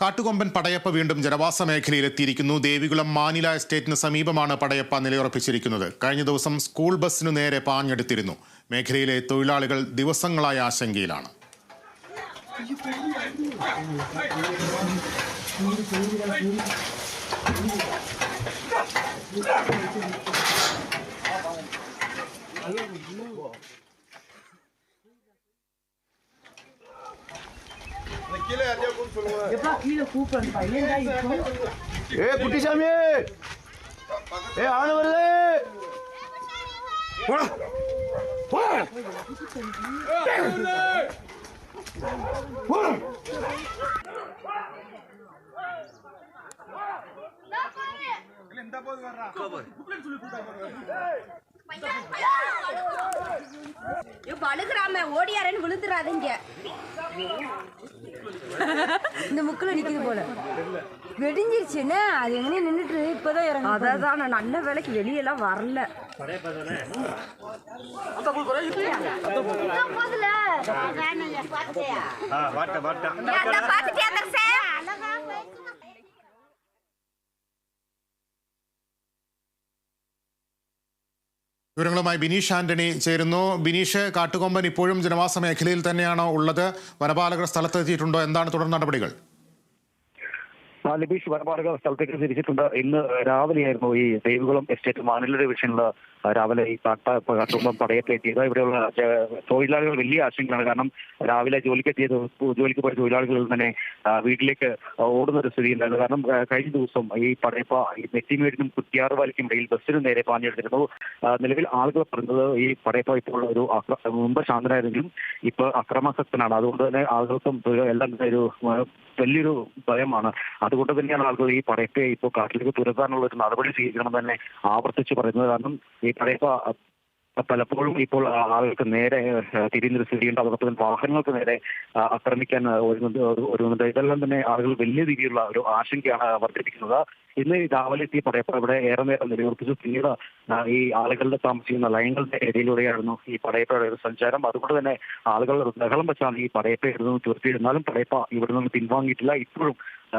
കാട്ടുകൊമ്പൻ പടയപ്പ വീണ്ടും ജനവാസ മേഖലയിലെത്തിയിരിക്കുന്നു. ദേവികുളം മാനില എസ്റ്റേറ്റിന് സമീപമാണ് പടയപ്പ നിലയുറപ്പിച്ചിരിക്കുന്നത്. കഴിഞ്ഞ ദിവസം സ്കൂൾ ബസ്സിനു നേരെ പാഞ്ഞെടുത്തിരുന്നു. മേഖലയിലെ തൊഴിലാളികൾ ദിവസങ്ങളായ ആശങ്കയിലാണ്. கீழே யாரையா கூப்பிட்டு சொல்லுங்க எப்பா கீழே கூப்பிடுறேன் பையன் தான் இப்போ ஏ குட்டிசாமி ஏ ஆளு ஓடியாரன்னு விழுந்துறாதீங்க. இந்த முக்கில் நிக்குது போல. வெடிஞ்சிருச்சுன்னா அது எங்கேயும் நின்றுட்டு இப்போதான் இறங்க அதான் நான் நல்ல வேலைக்கு வெளியெல்லாம் வரல. വിവരങ്ങളുമായി ബിനീഷ് ആന്റണി ചേരുന്നു. ബിനീഷ് കാട്ടുകൊമ്പൻ ഇപ്പോഴും ജനവാസ മേഖലയിൽ തന്നെയാണോ ഉള്ളത്? വനപാലകർ സ്ഥലത്തെത്തിയിട്ടുണ്ടോ? എന്താണ് തുടർ നടപടികൾ? ലബീഷ് വനപാലകർ സ്ഥലത്തേക്ക് തിരിച്ചിട്ടുണ്ട്. ഇന്ന് രാവിലെയായിരുന്നു ഈ ദേവികുളം എസ്റ്റേറ്റ് മാനില ഡിവിഷനിൽ രാവിലെ ഈ കാട്ട കാട്ടുമ്പം പടയത്ത് എത്തിയത് ഇവിടെയുള്ള തൊഴിലാളികൾ വലിയ ആശങ്കയാണ്. കാരണം രാവിലെ ജോലിക്ക് എത്തിയത് ജോലിക്ക് പോയ തൊഴിലാളികൾ തന്നെ വീട്ടിലേക്ക് ഓടുന്ന ഒരു സ്ഥിതി ഉണ്ടായിരുന്നു. കാരണം കഴിഞ്ഞ ദിവസം ഈ പടയപ്പ ഈ നെറ്റിമേടിനും കുറ്റിയാറുവാലിക്കും ഇടയിൽ ബസ്സിന് നേരെ പാഞ്ഞെടുത്തിരുന്നു. നിലവിൽ ആളുകൾ പറയുന്നത് ഈ പടയപ്പ ഇപ്പോൾ ഒരു മുമ്പ് ശാന്തനായിരുന്നെങ്കിലും ഇപ്പൊ അക്രമാസക്തനാണ്. അതുകൊണ്ട് തന്നെ ആളുകൾക്കും എല്ലാം ഒരു വലിയൊരു ഭയമാണ്. അതുകൊണ്ട് തന്നെയാണ് ആളുകൾ ഈ പടയപ്പയെ ഇപ്പോൾ കാട്ടിലേക്ക് തുരത്താനുള്ള ഒരു നടപടി സ്വീകരിക്കണം തന്നെ ആവർത്തിച്ച് പറയുന്നത്. കാരണം ഈ പടയപ്പ പലപ്പോഴും ഇപ്പോൾ ആളുകൾക്ക് നേരെ തിരിഞ്ഞൊരു സ്ഥിതിയുണ്ട്. അതോടൊപ്പം വാഹനങ്ങൾക്ക് നേരെ ആക്രമിക്കാൻ ആ, ഒരുങ്ങുന്നുണ്ട്. ഒരു- ഒരുങ്ങുന്നുണ്ട്. ഇതെല്ലാം തന്നെ ആളുകൾ വലിയ രീതിയിലുള്ള ഒരു ആശങ്കയാണ് വർദ്ധിപ്പിക്കുന്നത്. ഇന്ന് രാവിലെ എത്തിയ പറയപ്പോൾ ഇവിടെ ഏറെ നേരം നിലയുറപ്പിച്ചു. പിന്നീട് ഈ ആളുകളുടെ താമസിക്കുന്ന ലൈനുകളുടെ ഇടയിലൂടെയായിരുന്നു ഈ പടയപ്പയുടെ ഒരു സഞ്ചാരം. അതുകൊണ്ട് തന്നെ ആളുകൾ ബഹളം വെച്ചാണ് ഈ പടയപ്പ ഇടുന്നത് തീർത്തിയിരുന്നാലും പടയപ്പ ഇവിടെ നിന്ന് പിൻവാങ്ങിയിട്ടില്ല. ഇപ്പോഴും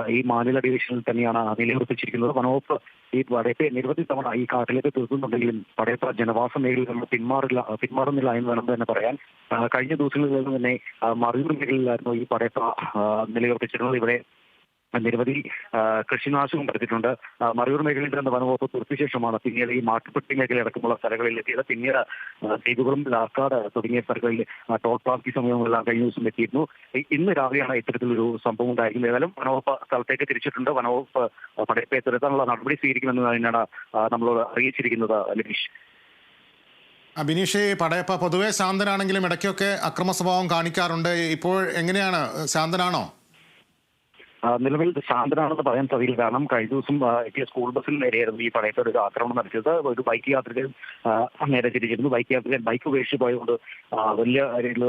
ഈ മാനില ഡിവിഷനിൽ തന്നെയാണ് നിലയുറപ്പിച്ചിരിക്കുന്നത്. വനവകുപ്പ് ഈ പടയപ്പയെ നിരവധി തവണ ഈ കാട്ടിലേക്ക് തീർക്കുന്നുണ്ടെങ്കിലും പടയപ്പ ജനവാസ മേഖലയിൽ നിന്ന് പിന്മാറില്ല പിന്മാറുന്നില്ല എന്ന് വേണം തന്നെ പറയാൻ. കഴിഞ്ഞ ദിവസങ്ങളിൽ നിന്ന് തന്നെ മറയൂർ മേഖലയിലായിരുന്നു ഈ പടയപ്പ നിലയുറപ്പിച്ചിരുന്നത്. ഇവിടെ നിരവധി കൃഷിനാശവും വരുത്തിയിട്ടുണ്ട് മറയൂർ മേഖലയിൽ നിന്ന് വനവകുപ്പ് തീർത്തിയ ശേഷമാണ് പിന്നീട് ഈ മാട്ടുപെട്ടി മേഖല അടക്കമുള്ള സ്ഥലങ്ങളിൽ എത്തിയത് പിന്നീട് ദ്വീപുകളും ലാക്കാട് തുടങ്ങിയ സ്ഥലങ്ങളിൽ ടോൾ പ്ലാസ്റ്റിക് സമയങ്ങളെല്ലാം കഴിഞ്ഞ ദിവസം എത്തിയിരുന്നു. ഇന്ന് രാവിലെയാണ് ഇത്തരത്തിലൊരു സംഭവം ഉണ്ടായിരിക്കുന്നത്. ഏതായാലും വനവകുപ്പ് സ്ഥലത്തേക്ക് തിരിച്ചിട്ടുണ്ട്. വനവകുപ്പ് പടയപ്പയെ തുരത്താനുള്ള നടപടി സ്വീകരിക്കുമെന്ന് തന്നെയാണ് നമ്മളോട് അറിയിച്ചിരിക്കുന്നത് ലതീഷ് ആ, ബിനീഷ് പടയപ്പ പൊതുവെ ശാന്തനാണെങ്കിലും ഇടയ്ക്കൊക്കെ അക്രമ സ്വഭാവം കാണിക്കാറുണ്ട്. ഇപ്പോൾ എങ്ങനെയാണ്? ശാന്തനാണോ? നിലവിൽ ശാന്തനാണെന്ന് പറയാൻ സാധിക്കില്ല കാരണം കഴിഞ്ഞ ദിവസം എത്തിയ സ്കൂൾ ബസ്സിൽ നേരെയായിരുന്നു ഈ പടയത്തോട് ഒരു ആക്രമണം നടത്തിയത്. ഒരു ബൈക്ക് യാത്രികൻ നേരെ തിരിച്ചിരുന്നു ബൈക്ക് യാത്രികൻ ബൈക്ക് ഉപേക്ഷിച്ച് പോയതുകൊണ്ട് വലിയ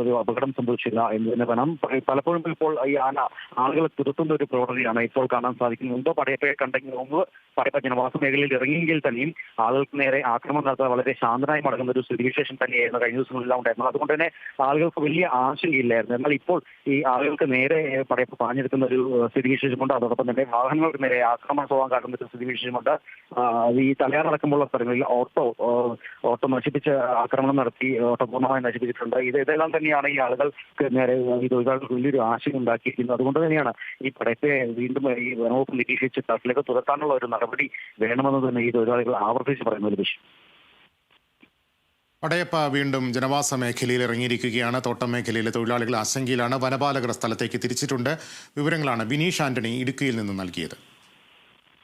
ഒരു അപകടം സംഭവിച്ചില്ല എന്ന് തന്നെ വേണം പലപ്പോഴും ഇപ്പോൾ ഈ ആന ആളുകളെ തുരത്തുന്ന ഒരു പ്രവണതയാണ് ഇപ്പോൾ കാണാൻ സാധിക്കുന്നത്. മുമ്പ് പടയപ്പയെ കണ്ടെങ്കിൽ മുമ്പ് പടയപ്പ ജനവാസ മേഖലയിൽ ഇറങ്ങിയെങ്കിൽ തന്നെയും ആളുകൾക്ക് നേരെ ആക്രമണം നടത്താൻ വളരെ ശാന്തനായി മടങ്ങുന്ന ഒരു സ്ഥിതിവിശേഷം തന്നെയായിരുന്നു കഴിഞ്ഞ ദിവസങ്ങളെല്ലാം ഉണ്ടായിരുന്നത്. അതുകൊണ്ട് തന്നെ ആളുകൾക്ക് വലിയ ആശങ്കയില്ലായിരുന്നു. എന്നാൽ ഇപ്പോൾ ഈ ആളുകൾക്ക് നേരെ പടയപ്പ് പാഞ്ഞെടുക്കുന്ന ഒരു ഏഹ്, സ്ഥിതിവിശേഷമുണ്ട്. അതോടൊപ്പം തന്നെ വാഹനങ്ങൾക്ക് നേരെ ആക്രമണ സ്വഭാവം കാട്ടുന്ന ഒരു സ്ഥിതി വിശേഷമുണ്ട് ഈ തലയാറടക്കമുള്ള സ്ഥലങ്ങളിൽ ഓട്ടോ ഓട്ടോ നശിപ്പിച്ച് ആക്രമണം നടത്തി ഓട്ടോ പൂർണമായി നശിപ്പിച്ചിട്ടുണ്ട്. ഇത് ഇതെല്ലാം തന്നെയാണ് ഈ ആളുകൾക്ക് നേരെ ഈ തൊഴിലാളികൾക്ക് വലിയൊരു ആശയം ഉണ്ടാക്കിയിരിക്കുന്നത്. അതുകൊണ്ട് തന്നെയാണ് ഈ പടയത്തെ വീണ്ടും ഈ വനവകുപ്പ് നിരീക്ഷിച്ച് തട്ടിലേക്ക് തുരത്താനുള്ള ഒരു നടപടി വേണമെന്ന് തന്നെ ഈ തൊഴിലാളികൾ ആവർത്തിച്ച് പറയുന്നത് ലക്ഷ്യം പടയപ്പ വീണ്ടും ജനവാസ മേഖലയിൽ ഇറങ്ങിയിരിക്കുകയാണ്. തോട്ടം മേഖലയിലെ തൊഴിലാളികൾ ആശങ്കയിലാണ്. വനപാലകർ സ്ഥലത്തേക്ക് തിരിച്ചിട്ടുണ്ട്. വിവരങ്ങളാണ് ബിനീഷ് ആന്റണി ഇടുക്കിയിൽ നിന്ന് നൽകിയത്.